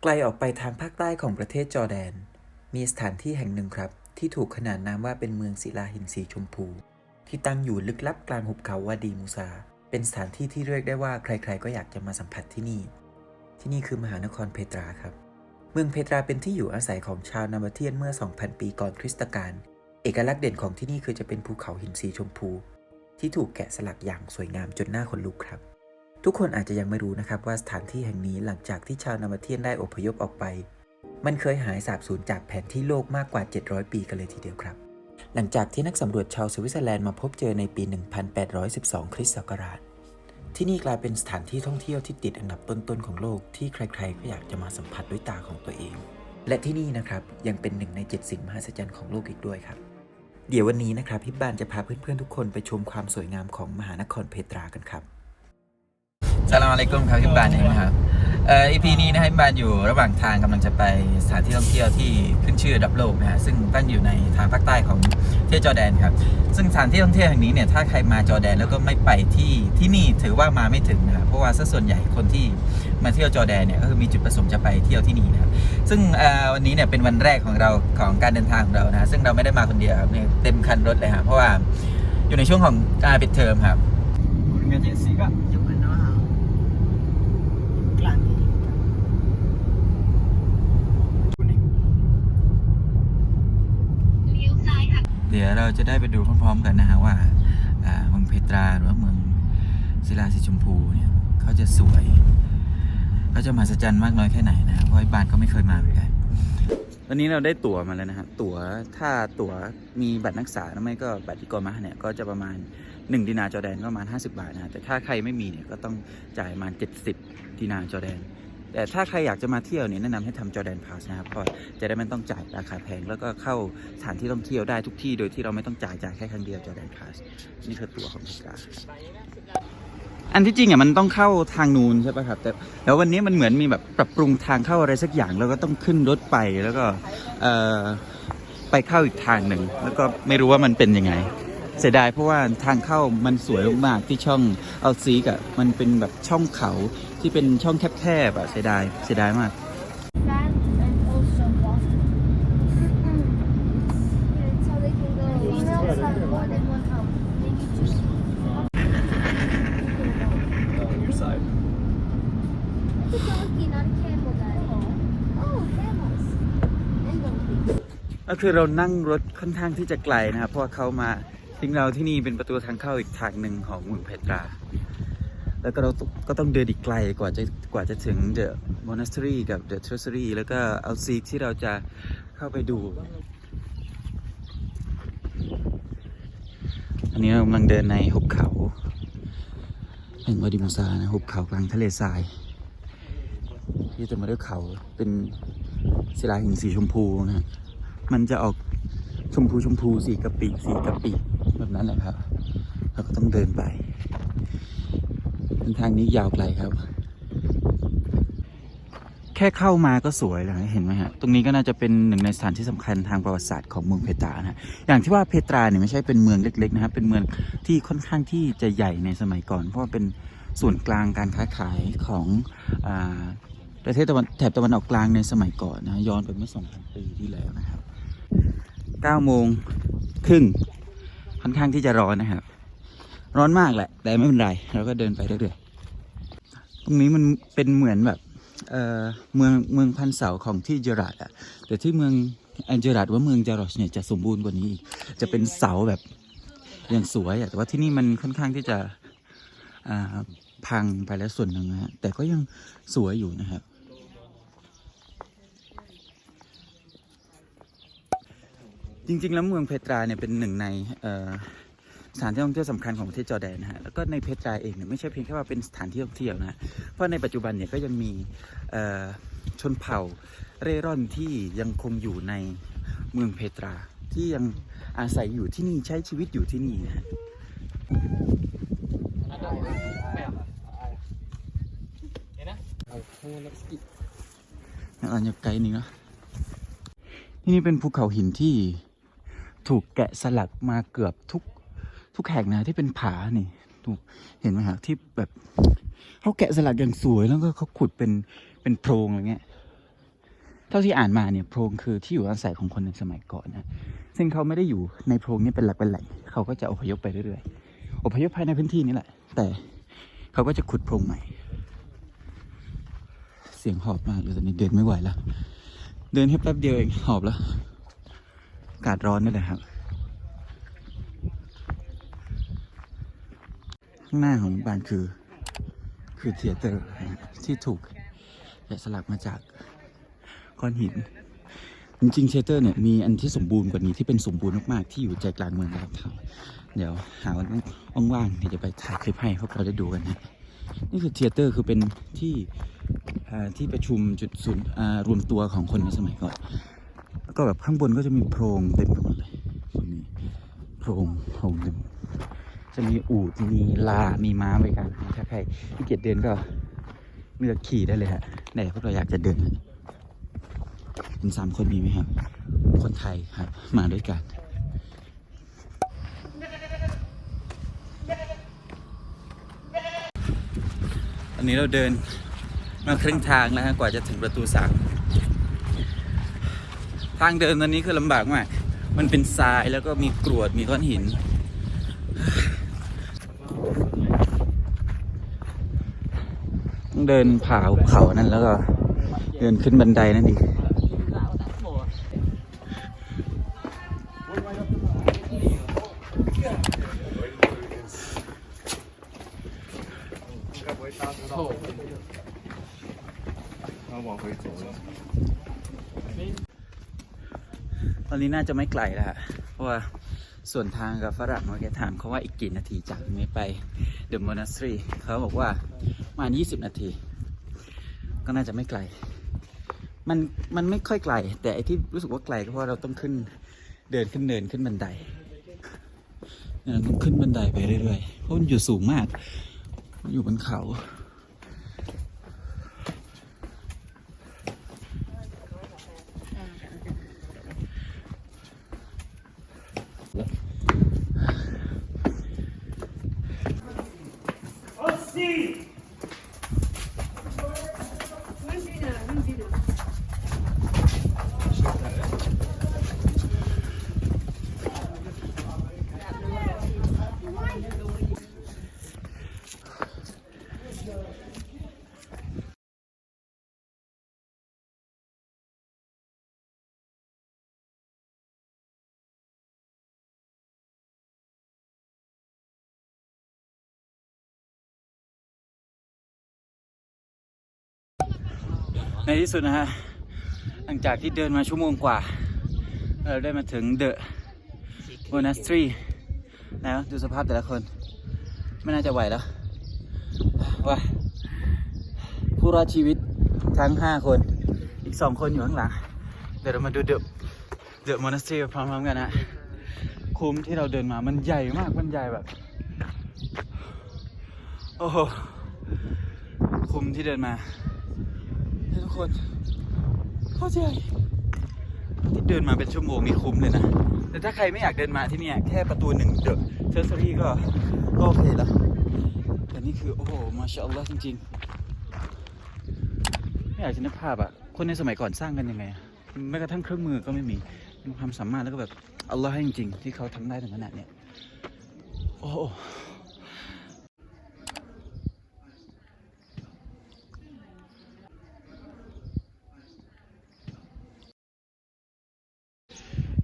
ไกลออกไปทางภาคใต้ของประเทศจอร์แดน มีสถานที่แห่งหนึ่งครับ ที่ถูกขนานนามว่าเป็นเมืองศิลาหินสีชมพู ที่ตั้งอยู่ลึกลับกลางหุบเขาวาดีมูซา เป็นสถานที่ที่เรียกได้ว่าใครๆ ก็อยากจะมาสัมผัสที่นี่ ที่นี่คือมหานครเพตราครับ เมืองเพตราเป็นที่อยู่อาศัยของชาวนาบาเทียนเมื่อ 2,000 ปีก่อนคริสตกาลเอกลักษณ์เด่นของที่นี่คือจะเป็นภูเขาหินสีชมพู ที่ถูกแกะสลักอย่างสวยงามจนน้าขนลุกครับ ทุกคนอาจจะยังไม่รู้นะครับว่าสถานที่แห่งนี้หลังจากที่ชาวนามาเทียนได้อพยพออกไป มันเคยหายสาบสูญจากแผนที่โลกมากกว่า 700 ปีกันเลยทีเดียวครับ หลังจากที่นักสำรวจชาวสวิตเซอร์แลนด์มาพบเจอในปี 1812 คริสต์ศักราช ที่นี่กลายเป็นสถานที่ท่องเที่ยวที่ติดอันดับต้นๆของโลกที่ใครๆก็อยากจะมาสัมผัสด้วยตาของตัวเอง และที่นี่นะครับยังเป็นหนึ่งใน 7 สิ่งมหัศจรรย์ของโลกอีกด้วยครับ เดี๋ยววันนี้นะครับพี่บานจะพาเพื่อนๆทุกคนไปชมความสวยงามของมหานครเพตรากันครับ สลามอะลัยกุมครับพี่บานเองนะครับเอ่อ EP นี้นะฮะพี่บานอยู่ระหว่างทางกำลังจะไปสถานที่ท่องเที่ยวที่ขึ้นชื่อระดับโลกนะฮะซึ่งตั้งอยู่ในทางภาคใต้ของประเทศจอร์แดนครับซึ่งสถานที่ท่องเที่ยวแห่งนี้เนี่ยถ้าใครมาจอร์แดนแล้วก็ไม่ไปที่ที่นี่ถือว่ามาไม่ถึงนะครับเพราะว่าซะส่วนใหญ่คนที่มาเที่ยวจอร์แดนเนี่ยก็คือมีจุดประสงค์จะไปเที่ยวที่นี่นะครับซึ่งเอ่อวันนี้เนี่ยเป็นวันแรกของเราของการเดินทางของเรานะฮะซึ่งเราไม่ได้มาคนเดียวครับเนี่ยเต็มคันรถเลยครับเพราะว่าอยู่ในช่วงของการปิดเทอมครับ우리 เดี๋ยวเราจะได้ไปดูพร้อมๆกันนะฮะว่าเมืองเพตราหรือว่าเมืองศิลาสีชมพูเนี่ยเขาจะสวยเขาจะมหัศจรรย์มากน้อยแค่ไหนนะเพราะไอ้บ้านก็ไม่เคยมาเหมือนกันตอนนี้เราได้ตั๋วมาแล้วนะฮะตั๋วถ้าตั๋วมีบัตรนักศึกษาไม่ก็บัตรที่กรมาเนี่ยก็จะประมาณ 1 ดินาจอแดนก็ประมาณ 50 บาทนะแต่ถ้าใครไม่มีเนี่ยก็ต้องจ่ายประมาณ 70 ดินาจอแดน แต่ถ้าใครอยากจะมาเที่ยวเนี่ยแนะนำให้ทำจอแดนพาสนะครับเพราะจะได้ไม่ต้องจ่ายราคาแพง แล้วก็เข้าสถานที่ท่องเที่ยวได้ทุกที่โดยที่เราไม่ต้องจ่ายจ่ายแค่ครั้งเดียวจอแดนพาสนี่คือตั๋วของพิการอันที่จริงอะมันต้องเข้าทางนูนใช่ป่ะครับแต่แล้ววันนี้มันเหมือนมีแบบปรับปรุงทางเข้าอะไรสักอย่างแล้วก็ต้องขึ้นรถไปแล้วก็ไปเข้าอีกทางหนึ่งแล้วก็ไม่รู้ว่ามันเป็นยังไง เสียดายเพราะว่าทางเข้ามันสวยมากที่ช่องเอาซีกอะมันเป็นแบบช่องเขา ที่เป็นช่องแคบๆอะเสียดายเสียดายมาก Sand and also water. Yeah, so they can go. Females have more than one home. They need to see. on your side The donkey, not a camel, Daddy. Oh, camels. And donkeys. ก็คือเรานั่งรถค่อนข้างที่จะไกลนะครับ เพราะว่าเขามาทิ้งเราที่นี่เป็นประตูทางเข้าอีกทางหนึ่งของเมืองเพตรา แล้วก็เราก็ต้องเดินอีกไกลกว่าจะกว่าจะถึงเดอะมอนัสทรีกับเดอะทร s รีแล้วก็เอาซีกที่เราจะเข้าไปดู อันนี้เรากำลังเดินในหุบเขาแห่งวาดิมูซานะหุบเขากลางทะเลทราย ที่จะมาด้วยเขาเป็นศิลาหินสีชมพูนะฮะมันจะออกชมพูชมพูสีกะปิสีกะปิแบบนั้นแหละครับ เราก็ต้องเดินไป เส้นทางนี้ยาวไกลครับ แค่เข้ามาก็สวยแล้วเห็นไหมฮะ ตรงนี้ก็น่าจะเป็นหนึ่งในสถานที่สำคัญทางประวัติศาสตร์ของเมืองเพตรานะฮะอย่างที่ว่าเพตราเนี่ยไม่ใช่เป็นเมืองเล็ก ๆ นะครับ เป็นเมืองที่ค่อนข้างที่จะใหญ่ในสมัยก่อน เพราะเป็นศูนกลางการค้าขายของอประเทศตะวันแถบตะวันออกกลางในสมัยก่อนนะย้อนไปเมื่อ2,000ปีที่แล้วนะครับ9โมงครึ่งค่อนข้างที่จะร้อนนะครับ ร้อนมากแหละ แต่ไม่เป็นไรเราก็เดินไปเรื่อยๆตรงนี้มันเป็นเหมือนแบบเอ่อเมืองเมืองพันเสาของที่เจอราดอะแต่ที่เมืองแอนเจอราดว่าเมืองจารอชเนี่ยจะสมบูรณ์กว่านี้อีกจะเป็นเสาแบบอย่างสวยอะแต่ว่าที่นี่มันค่อนข้างที่จะพังไปแล้วส่วนหนึ่งนะฮะแต่ก็ยังสวยอยู่นะครับจริงๆ แล้วเมืองเพตราเนี่ยเป็นหนึ่งในเอ่อ สถานที่ท่องเที่ยวสำคัญของประเทศจอร์แดนนะฮะแล้วก็ในเพตราเองเนี่ยไม่ใช่เพียงแค่ว่าเป็นสถานที่ท่องเที่ยวนะฮะเพราะในปัจจุบันเนี่ยก็ยังมีเอ่อชนเผ่าเร่ร่อนที่ยังคงอยู่ในเมืองเพตราที่ยังอาศัยอยู่ที่นี่ใช้ชีวิตอยู่ที่นี่นะฮะอันยไกลนี่เนาะที่นี่เป็นภูเขาหินที่ถูกแกะสลักมาเกือบทุก ทุกแห่งนะที่เป็นผานี่ถูกเห็นไหมฮะที่แบบเขาแกะสลักอย่างสวยแล้วก็เขาขุดเป็นเป็นโพรงอะไรเงี้ย เท่าที่อ่านมาเนี่ยโพรงคือที่อยู่อาศัยของคนในสมัยก่อนนะซึ่งเขาไม่ได้อยู่ในโพรงนี้เป็นหลักเป็นแหล่งเขาก็จะอพยพไปเรื่อยๆอพยพภายในพื้นที่นี้แหละ แต่เขาก็จะขุดโพรงใหม่ เสียงหอบมากเลยตอนนี้เดินไม่ไหวแล้ว เดินแค่แป๊บเดียวเองหอบแล้วอากาศร้อนนี่แหละครับ ข้างหน้าของบ้านคือ คือเทเตอร์ที่ถูกแกะสลักมาจากก้อนหิน จริงๆเทเตอร์เนี่ยมีอันที่สมบูรณ์กว่านี้ที่เป็นสมบูรณ์มากๆที่อยู่ใจกลางเมืองนะครับเดี๋ยวหาวันว่างๆเดี๋ยวจะไปถ่ายคลิปให้พวกเราได้ดูกันนะนี่คือเทเตอร์คือเป็นที่ที่ประชุมจุดศูนย์รวมตัวของคนในสมัยก่อนแล้วก็แบบข้างบนก็จะมีโพรงเต็มไปหมดเลยตรงนี้โพรงโพรงเต็ม จะมีอูดมีลา มีม้าบริการถ้าใครที่เกียจเดินก็เลือกขี่ได้เลยฮะไหนพวกเราอยากจะเดินเป็นสามคนมีไหมครับ คนไทยครับ มาด้วยกันอันนี้เราเดินมาครึ่งทางแล้วฮะกว่าจะถึงประตูสามทางเดินตอนนี้คือลำบากมาก มันเป็นทรายแล้วก็มีกรวดมีก้อนหิน ต้องเดินผ่าเขานั่นแล้วก็เดินขึ้นบันไดนั่นอีตอนนี้น่าจะไม่ไกลแล้วฮะเพราะว่า ส่วนทางกับฝรั่งเมื่อกี้ถามเขาว่าอีกกี่นาทีจากนี้ไปเดอะมอนาสทรีเขาบอกว่าประมาณ20 นาที ก็น่าจะไม่ไกล มันมันไม่ค่อยไกล แต่ไอที่รู้สึกว่าไกลก็เพราะเราต้องขึ้นเดินขึ้นเนินขึ้นบันไดต้องขึ้นบันไดไปเรื่อยๆเพราะมันอยู่สูงมากมันอยู่บนเขา ในที่สุดนะฮะ หลังจากที่เดินมาชั่วโมงกว่า เราได้มาถึงเดอะโ n นัสทรีแล้วดูสภาพแต่ละคน ไม่น่าจะไหวแล้วว่าผู้รอดชีวิตทั้ง 5 คน อีก 2 คนอยู่ข้างหลัง เดี๋ยวเรามาดูเดอะเดอะโ n นัสทรีพร้อมๆกันนะคุ้มที่เราเดินมามันใหญ่มากมันใหญ่แบบ โอ้โหคุ้มที่เดินมา ให้ทุกคนเข้าใจที่เดินมาเป็นชั่วโมงนี่คุ้มเลยนะ แต่ถ้าใครไม่อยากเดินมาที่นี่แค่ประตูหนึ่งเดอะเทอร์ซรี่ก็ก็โอเคแล้วแต่นี่คือ โอ้โห มาชาอัลลอฮ์จริงๆ ไม่อยากจะนึกภาพอะคนในสมัยก่อนสร้างกันยังไงแม้กระทั่งเครื่องมือก็ไม่มีมีความสามารถแล้วก็แบบอัลลอฮ์ให้จริงๆ ที่เขาทำได้ถึงขนาดเนี้ยโอ้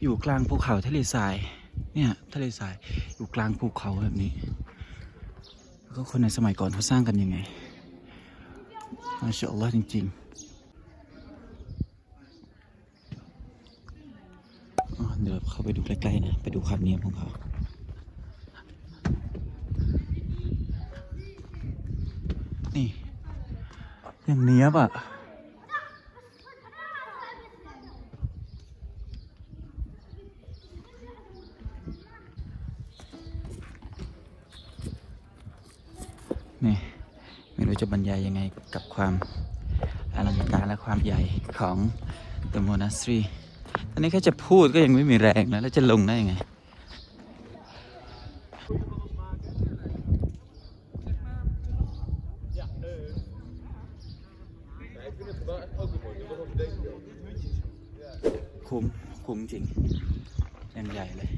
อยู่กลางภูเขาทะเลทราย เนี่ยทะเลทรายอยู่กลางภูเขาแบบนี้ แล้วก็คนในสมัยก่อนเขาสร้างกันยังไงมาชาอัลลอฮ์จริงๆเดี๋ยวเราเข้าไปดูใกล้ๆนะ ไปดูความเนียมของเขานี่อย่างเนี้ยบอะ นี่ไม่รู้จะบรรยายยังไงกับความอลังการและความใหญ่ของ The Monastery ตอนนี้แค่จะพูดก็ยังไม่มีแรงแล้วแล้วจะลงได้ยังไงคุ้มคุ้มจริงย่างใหญ่เลย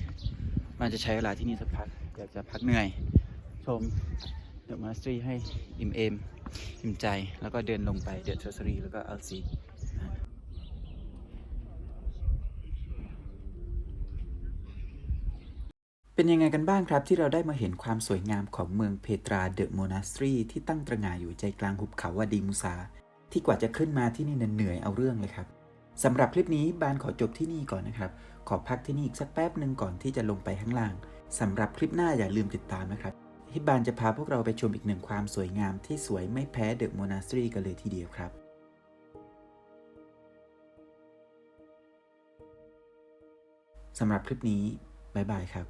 มันจะใช้เวลาที่นี่สักพักเดี๋ยวจะพักเหนื่อย ชม ดอะมาสตรีให้อิ่มเอมอิ่มใจแล้วก็เดินลงไปเดอะเทอร์ซรีแล้วก็เอลซีเป็นยังไงกันบ้างครับที่เราได้มาเห็นความสวยงามของเมืองเพตราเดอะโมนาสตรีที่ตั้งตระหง่านอยู่ใจกลางหุบเขาวาดีมูซา ที่กว่าจะขึ้นมาที่นี่เหนื่อยเอาเรื่องเลยครับสำหรับคลิปนี้บานขอจบที่นี่ก่อนนะครับ ขอพักที่นี่อีกสักแป๊บหนึ่งก่อนที่จะลงไปข้างล่างสำหรับคลิปหน้าอย่าลืมติดตามนะครับ ฮิบานจะพาพวกเราไปชมอีกหนึ่งความสวยงามที่สวยไม่แพ้เดอะโมนาสตรีกันเลยทีเดียวครับ สำหรับคลิปนี้ บ๊ายบายครับ